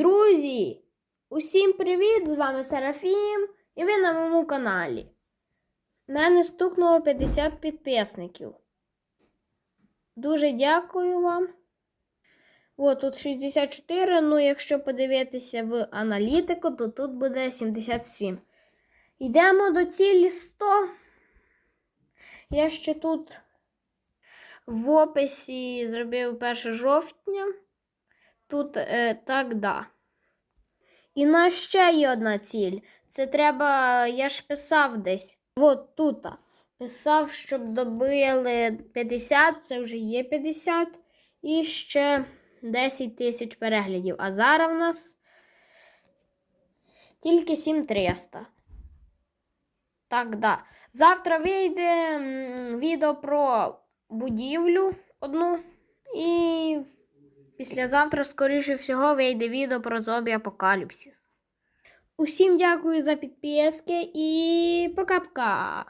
Друзі! Усім привіт! З вами Серафім і ви на моєму каналі. У мене стукнуло 50 підписників. Дуже дякую вам. О, тут 64, ну якщо подивитися в аналітику, то тут буде 77. Йдемо до цілі 100. Я ще тут в описі зробив 1 жовтня. Тут е, так, да. І на ще є одна ціль. Це треба, я ж писав десь. От тут. Писав, щоб добили 50, це вже є 50. І ще 10 тисяч переглядів. А зараз в нас тільки 7300. Так, да. Завтра вийде відео про будівлю одну. І післязавтра, скоріше всього, вийде відео про зомбі апокаліпсис. Усім дякую за підписки і пока-пока!